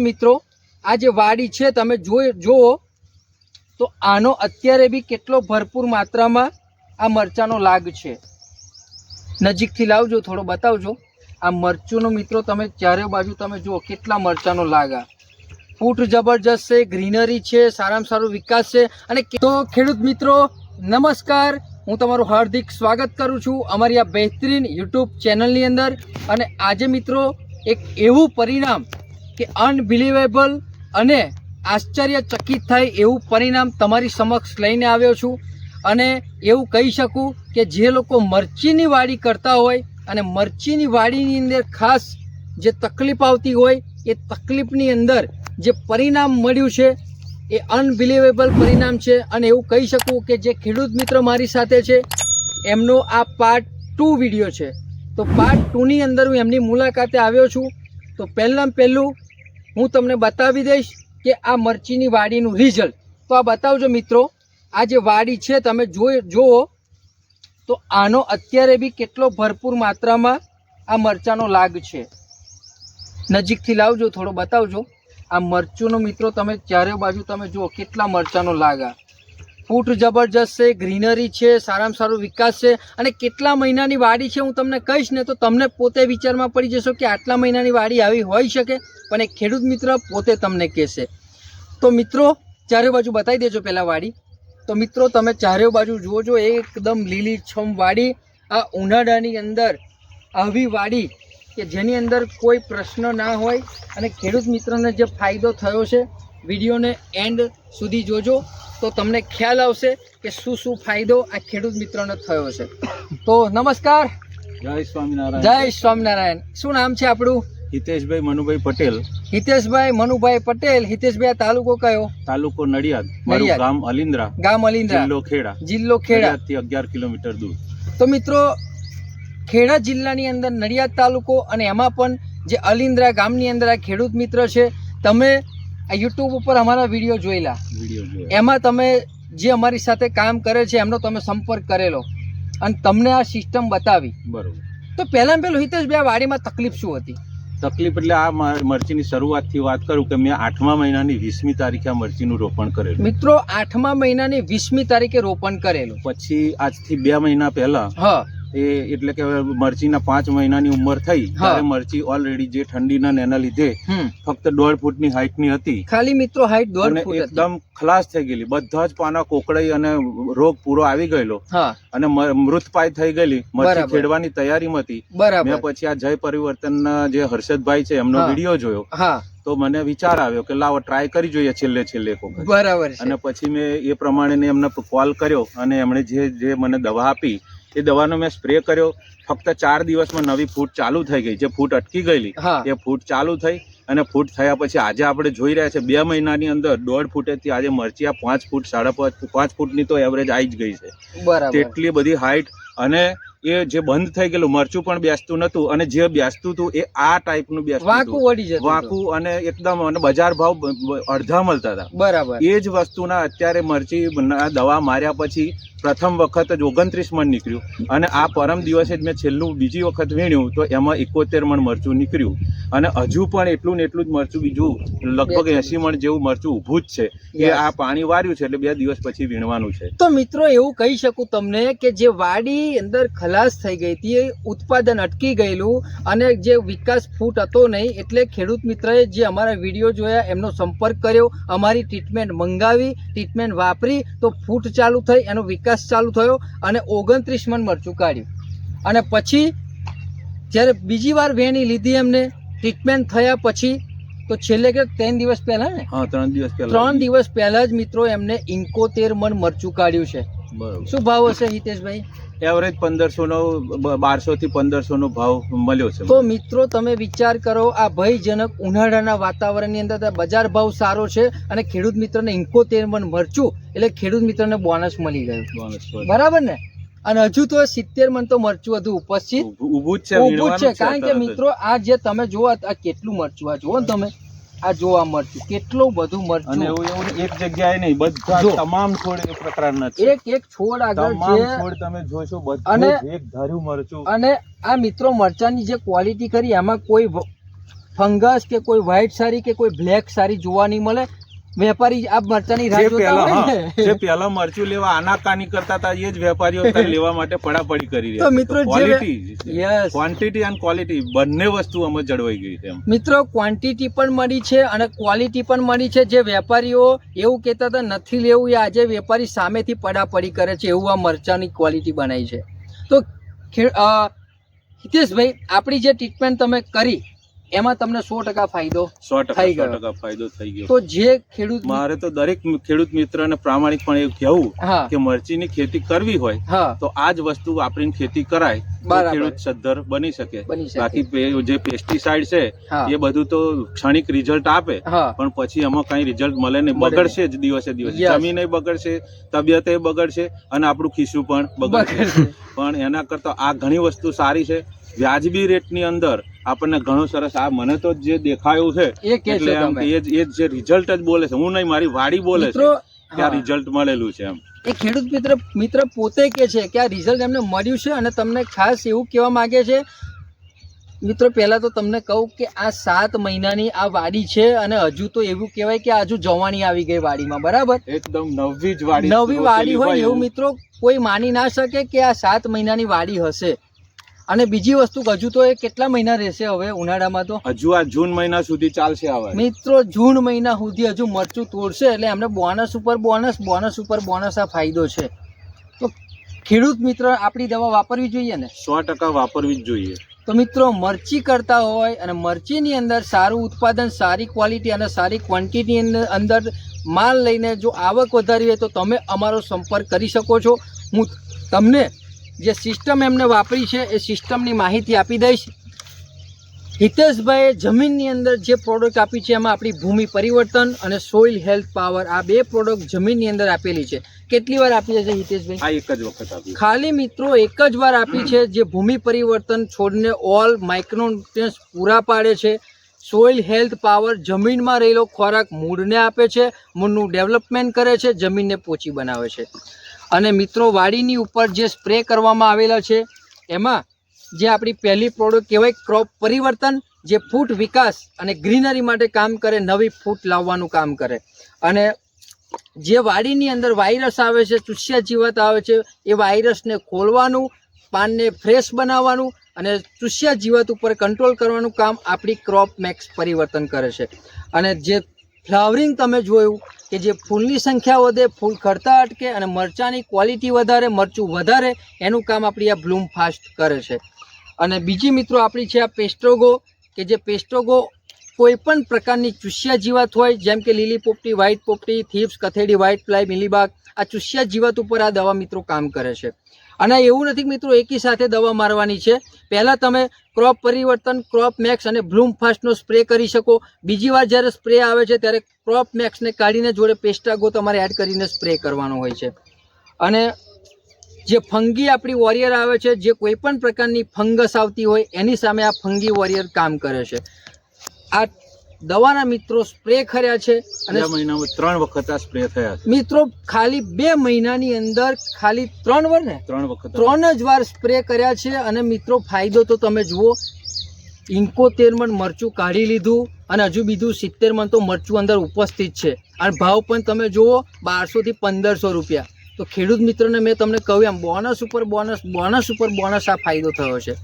મિત્રો, આ જે વાડી છે, તમે જોઈ, જુઓ, તો આનો અત્યારે બી કેટલો ભરપૂર માત્રામાં આ મરચાંનો લાગ છે. નજીકથી લાવજો, થોડો બતાવજો. આ મરચુંનો મિત્રો, તમે ચારે બાજુ તમે જુઓ, કેટલા મરચાંનો લાગ આ. ફૂટ જબરજસ્ત છે, ગ્રીનરી છે, સારામાં સારો વિકાસ છે, અને તો ખેડૂત મિત્રો, નમસ્કાર. હું તમારું હાર્દિક સ્વાગત કરું છું અમારી આ બહેતરીન યુટ્યુબ ચેનલની અંદર. અને આજે મિત્રો, એક એવું પરિણામ કે અનબિલિવેબલ અને આશ્ચર્યચકિત થાય એવું પરિણામ તમારી સમક્ષ લઈને આવ્યો છું. અને એવું કહી શકું કે જે લોકો મરચીની વાડી કરતા હોય અને મરચીની વાડીની અંદર ખાસ જે તકલીફ આવતી હોય, એ તકલીફની અંદર જે પરિણામ મળ્યું છે, એ અનબિલિવેબલ પરિણામ છે. અને એવું કહી શકું કે જે ખેડૂત મિત્ર મારી સાથે છે, એમનો આ પાર્ટ ટુ વીડિયો છે. તો પાર્ટ ટુની અંદર હું એમની મુલાકાતે આવ્યો છું. તો પહેલાં પહેલું હું તમને બતાવી દઈશ કે આ મરચીની વાડીનું રિઝલ્ટ તો આ બતાવજો મિત્રો, આ જે વાડી છે, તમે જોઈ જુઓ, તો આનો અત્યારે બી કેટલો ભરપૂર માત્રામાં આ મરચાંનો લાગ છે. નજીકથી લાવજો, થોડો બતાવજો. આ મરચુંનો મિત્રો, તમે ચારે બાજુ તમે જુઓ, કેટલા મરચાંનો લાગ આ. ફૂટ જબરજસ્ત છે, ગ્રીનરી છે, સારામાં સારો વિકાસ છે. અને કેટલા મહિનાની વાડી છે હું તમને કહીશ ને તો તમને પોતે વિચારમાં પડી જશો કે આટલા મહિનાની વાડી આવી હોઈ શકે, પણ એક ખેડૂત મિત્ર પોતે તમને કહેશે. તો મિત્રો, ચારે બાજુ બતાવી દેજો પહેલાં વાડી. તો મિત્રો, તમે ચારે બાજુ જુઓ છો, એકદમ લીલીછમ વાડી. આ ઉનાળાની અંદર આવી વાડી કે જેની અંદર કોઈ પ્રશ્ન ના હોય અને ખેડૂત મિત્રને જે ફાયદો થયો છે વિડીયોને એન્ડ સુધી જોજો. તો તમને ખ્યાલ આવશે કે શું શું ફાયદો આ ખેડૂત મિત્રોને થયો છે. તો નમસ્કાર. જય સ્વામિનારાયણ. જય સ્વામિનારાયણ. શું નામ છે આપણું? હિતેશભાઈ મનુભાઈ પટેલ. હિતેશભાઈ મનુભાઈ પટેલ. હિતેશભાઈ તાલુકો કયો? તાલુકો નડિયાદ. મારું. ગામ અલિન્દ્રા ગામ અલિન્દ્રા જિલ્લો ખેડા. જિલ્લો ખેડા. થી અગિયાર કિલોમીટર દૂર. તો મિત્રો ખેડા જિલ્લાની અંદર નડિયાદ તાલુકો અને એમાં પણ જે અલિન્દ્રા ગામની અંદર આ ખેડૂત મિત્ર છે તમે આ યુટ્યુબ ઉપર અમારા વીડિયો જોયેલા. વીડિયો એમાં તમે જે અમારી સાથે કામ કરે છે એમનો તમે સંપર્ક કરેલો. અને તમને આ સિસ્ટમ બતાવી. બરોબર. તો પહેલાં પહેલું હિતેશભાઈ આ વાડીમાં તકલીફ શું હતી? તકલીફ એટલે આ મરચીની શરૂઆતથી વાત કરું કે મેં આઠમા મહિનાની વીસમી તારીખે આ મરચીનું રોપણ કરેલું. મિત્રો આઠમા મહિનાની વીસમી તારીખે રોપણ કરેલું. પછી આજથી બે મહિના પહેલા હા. એ એટલે કે મરચીના પાંચ મહિનાની ઉંમર થઈ ત્યારે મરચી ઓલરેડી જે ઠંડીના એના લીધે ફક્ત દોઢ ફૂટની હાઈટની હતી. ખાલી મિત્રો હાઈટ દોઢ ફૂટ એકદમ ખલાસ થઈ ગયેલી. બધા જ પાના કોકડાઈ અને રોગ પૂરો આવી ગયેલો. અને મૃતપાય થઈ ગયેલી. મરચી. ખેડવાની તૈયારીમાં હતી. મેં પછી આ જય પરિવર્તનના જે હર્ષદભાઈ છે એમનો વીડિયો જોયો. તો મને વિચાર આવ્યો કે લાવો ટ્રાય કરી જોઈએ છેલ્લે છેલ્લે બરાબર અને પછી મેં એ પ્રમાણે એમને કોલ કર્યો અને એમણે જે જે મને દવા આપી એ દવાનો મેં સ્પ્રે કર્યો. ફક્ત ચાર દિવસમાં નવી ફૂટ ચાલુ થઈ ગઈ. જે ફૂટ અટકી ગયેલી એ ફૂટ ચાલુ થઈ અને ફૂટ થયા પછી આજે આપણે જોઈ રહ્યા છે બે મહિનાની અંદર દોઢ ફૂટેથી આજે મરચીયા પાંચ ફૂટ સાડા પાંચ પાંચ ફૂટની તો એવરેજ આવી જ ગઈ છે. તેટલી બધી હાઈટ અને એ જે બંધ થઈ ગયેલું મરચું પણ બેસતું નતું અને જે બેસતું હતું એ આ ટાઈપનું બેસતું વાંકું વળી જતું. વાંકું અને એકદમ અને બજાર ભાવ અડધા મળતા હતા. બરાબર. એ જ વસ્તુના અત્યારે મરચી દવા માર્યા પછી પ્રથમ વખત જ ઓગણત્રીસ મણ નીકળ્યું. અને આ પરમ દિવસે જ મેં છેલ્લું બીજી વખત વીણ્યું તો એમાં એકોતેર મણ મરચું નીકળ્યું. અને હજુ પણ એટલું ને એટલું જ મરચું બીજું લગભગ એસી મણ જેવું મરચું ઊભું જ છે. કે આ પાણી વાર્યું છે એટલે બે દિવસ પછી વીણવાનું છે. તો મિત્રો એવું કહી શકું તમને કે જે વાડી અંદર ખલાસ થઈ ગઈ હતી. ઉત્પાદન અટકી ગયેલું અને જે વિકાસ ફૂટ હતો નહીં એટલે ખેડૂત મિત્રએ જે અમારા વીડિયો જોયા એમનો સંપર્ક કર્યો અમારી ટ્રીટમેન્ટ મંગાવી ટ્રીટમેન્ટ વાપરી તો ફૂટ ચાલુ થઈ એનો વિકાસ ચાલુ થયો અને ઓગણત્રીસ મણ મરચું કાઢ્યું અને પછી જ્યારે બીજી વાર વેણી લીધી એમને ટ્રીટમેન્ટ થયા પછી તો છેલ્લે કે ત્રણ દિવસ પહેલા ને? હા ત્રણ દિવસ પહેલા. ત્રણ દિવસ પહેલા જ મિત્રો એમને ઇન્કોતેર મણ મરચું કાઢ્યું છે. શું ભાવ હશે હિતેશભાઈ? એવરેજ પંદરસો નો બારસો થી પંદરસો નો ભાવ મળ્યો છે. તો મિત્રો તમે વિચાર કરો આ ભયજનક ઉનાળાના વાતાવરણની અંદર બજાર ભાવ સારો છે અને ખેડૂત મિત્રને ઇન્કોતેર મણ મરચું એટલે ખેડૂત મિત્રને બોનસ મળી ગયું બોનસ બરાબર ને? અને હજુ તો સિત્તેર મન તો મરચું હતું ઉપસ્થિત. ઊભું જ છે કારણ કે મિત્રો આ જે તમે જુઓ આ કેટલું મરચું આ જુઓ ને તમે. આ જોવા મળતું કેટલું બધું અને એવું એવું એક જગ્યાએ નહીં બધા તમામ છોડ એક પ્રકારના છે. એક એક છોડ આગળ તમામ છોડ તમે જોશો અને- બધું એક ધાર્યું મરચું. અને આ મિત્રો મરચાની જે ક્વોલિટી કરી એમાં કોઈ ફંગસ કે કોઈ વ્હાઈટ સારી કે કોઈ બ્લેક સારી જોવા નહીં મળે. વેપારી આ મરચાની રાહ જોતા હોય ને. જે પહેલા મરચું લેવા આનાકાની કરતા હતા એ જ વેપારીઓ અત્યારે લેવા માટે પડાપડી કરી તો મિત્રો ક્વોલિટી યસ ક્વોન્ટિટી અને ક્વોલિટી બંને વસ્તુ અમે જળવાઈ ગઈ છે મિત્રો ક્વોન્ટિટી પણ મળી છે અને ક્વોલિટી પણ મળી છે. જે વેપારીઓ એવું કહેતા હતા નથી લેવું એ આજે વેપારી સામેથી પડાપડી કરે છે. એવું આ મરચાની ક્વોલિટી બનાવી છે. તો હિતેશભાઈ આપણી જે ટ્રીટમેન્ટ તમે કરી એમાં તમને સો ટકા ફાયદો સો ટકા થઈ ગયો. ટકા ફાયદો થઈ ગયો. તો જે ખેડૂત મારે તો દરેક ખેડૂત મિત્રને પ્રામાણિકપણે એવું કહેવું કે મરચીની ખેતી કરવી હોય તો આ જ વસ્તુ વાપરીને ખેતી કરાય. ખેડૂત સદ્ધર બની શકે. બાકી જે પેસ્ટિસાઇડ છે એ બધું તો ક્ષણિક રિઝલ્ટ આપે. પણ પછી એમાં કઈ રિઝલ્ટ મળે નહીં. બગડશે જ દિવસે દિવસે. જમીન બગડશે તબિયત બગડશે અને આપણું ખિસ્સું પણ બગડશે. બગડશે. પણ એના કરતા આ ઘણી વસ્તુ સારી છે. વ્યાજબી રેટની અંદર આપણને ઘણું સરસ આ મને તો જે દેખાયું છે એટલે એમ એ જ જે રિઝલ્ટ જ બોલે છે. હું નહીં મારી વાડી બોલે છે કે આ રિઝલ્ટ મળેલું છે એમ. એ ખેડૂત મિત્ર મિત્ર પોતે કે છે કે આ રિઝલ્ટ એમને મળ્યું છે અને તમને ખાસ એવું કહેવા માંગે છે મિત્રો પહેલા તો તમને કહું કે આ સાત મહિનાની આ વાડી છે અને હજુ તો એવું કહેવાય કે હજુ જવાની આવી ગઈ વાડીમાં બરાબર? એકદમ નવી જ વાડી નવી વાડી હોય એવું. મિત્રો કોઈ માની ના શકે કે આ સાત મહિનાની વાડી હશે. અને બીજી વસ્તુ હજુ તો એ કેટલા મહિના રહેશે હવે ઉનાળામાં તો? હજુ આ જૂન મહિના સુધી ચાલશે હવે. મિત્રો જૂન મહિના સુધી હજુ મરચું તોડશે એટલે એમને બોનસ ઉપર બોનસ બોનસ ઉપર બોનસ આ ફાયદો છે. તો ખેડૂત મિત્ર આપણી દવા વાપરવી જોઈએ ને? સો ટકા વાપરવી જ જોઈએ. તો મિત્રો મરચી કરતા હોય અને મરચીની અંદર સારું ઉત્પાદન સારી ક્વોલિટી અને સારી ક્વોન્ટિટીની અંદર માલ લઈને જો આવક વધારી હોય તો તમે અમારો સંપર્ક કરી શકો છો. હું તમને જે સિસ્ટમ એમને વાપરી છે એ સિસ્ટમની માહિતી આપી દઈશ. હિતેશભાઈએ જમીનની અંદર જે પ્રોડક્ટ આપી છે એમાં આપણી ભૂમિ પરિવર્તન અને સોઇલ હેલ્થ પાવર આ બે પ્રોડક્ટ જમીનની અંદર આપેલી છે. કેટલી વાર આપી છે હિતેશભાઈ? આ એક જ વખત આપી. ખાલી મિત્રો એક જ વાર આપી છે જે ભૂમિ પરિવર્તન છોડને ઓલ માઇક્રોન્યુટ્રન્સ પૂરા પાડે છે. સોઇલ હેલ્થ પાવર જમીનમાં રહેલો ખોરાક મૂળને આપે છે મૂળનું ડેવલપમેન્ટ કરે છે જમીનને પોચી બનાવે છે. અને મિત્રો, વાડીની ઉપર જે સ્પ્રે કરવામાં આવેલા છે, એમાં જે આપણી પહેલી પ્રોડક્ટ કહેવાય ક્રોપ પરિવર્તન, જે ફૂટ વિકાસ અને ગ્રીનરી માટે કામ કરે, નવી ફૂટ લાવવાનું કામ કરે. અને જે વાડીની અંદર વાયરસ આવે છે, ચૂસ્યા જીવાત આવે છે, એ વાયરસને ખોલવાનું, પાનને ફ્રેશ બનાવવાનું અને ચૂસ્યા જીવાત ઉપર કંટ્રોલ કરવાનું કામ આપણી ક્રોપ મેક્સ પરિવર્તન કરે છે. અને જે ફ્લાવરિંગ તમે જોયું કે જે ફૂલની સંખ્યા વધે, ફૂલ ખરતા અટકે અને મરચાંની ક્વોલિટી વધારે, મરચું વધારે, એનું કામ આપણી આ બ્લૂમ ફાસ્ટ કરે છે. અને બીજી મિત્રો આપણી છે આ પેસ્ટ્રોગો કે જે પેસ્ટ્રોગો કોઈપણ પ્રકારની ચૂસ્યા જીવાત હોય, જેમ કે લીલી પોપટી વ્હાઇટ પોપટી થીપ્સ કથેડી વ્હાઇટ ફ્લાય મિલીબાગ આ ચૂસ્યા જીવાત ઉપર આ દવા મિત્રો કામ કરે છે. અને એવું નથી મિત્રો એકી સાથે દવા મારવાની છે. પહેલાં તમે ક્રોપ પરિવર્તન ક્રોપ મેક્સ અને બ્લૂમ ફાસ્ટનો સ્પ્રે કરી શકો. બીજી વાર જ્યારે સ્પ્રે આવે છે ત્યારે ક્રોપ મેક્સને કાઢીને જોડે પેસ્ટાગો તમારે એડ કરીને સ્પ્રે કરવાનો હોય છે. અને જે ફંગી આપણી વોરિયર આવે છે, જે કોઈ પણ પ્રકારની ફંગસ આવતી હોય, એની સામે આ ફંગી વોરિયર કામ કરે છે. આ દવાના મિત્રો સ્પ્રે કર્યા છે અને મહિનામાં ત્રણ વખત આ સ્પ્રે થયા છે. મિત્રો ખાલી બે મહિનાની અંદર ખાલી ત્રણ વાર ને? ત્રણ વખત. ત્રણ જ વાર સ્પ્રે કર્યા છે અને મિત્રો ફાયદો તો તમે જુઓ. ઇન્કોતેર મણ મરચું કાઢી લીધું અને હજુ બીજું સિત્તેર મણ તો મરચું અંદર ઉપસ્થિત છે. અને ભાવ પણ તમે જુઓ બારસોથી પંદરસો રૂપિયા. તો ખેડૂત મિત્રોને મેં તમને કહ્યું એમ બોનસ ઉપર બોનસ બોનસ ઉપર બોનસ આ ફાયદો થયો છે.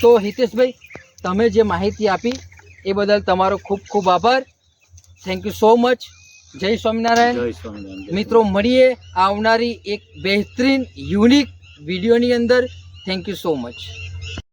તો હિતેશભાઈ તમે જે માહિતી આપી એ બદલ તમારો ખૂબ ખૂબ આભાર. થેન્ક યુ સો મચ જય સ્વામિનારાયણ. મિત્રો મળીએ આવનારી એક બહેતરીન યુનિક વિડીયોની અંદર. Thank you so much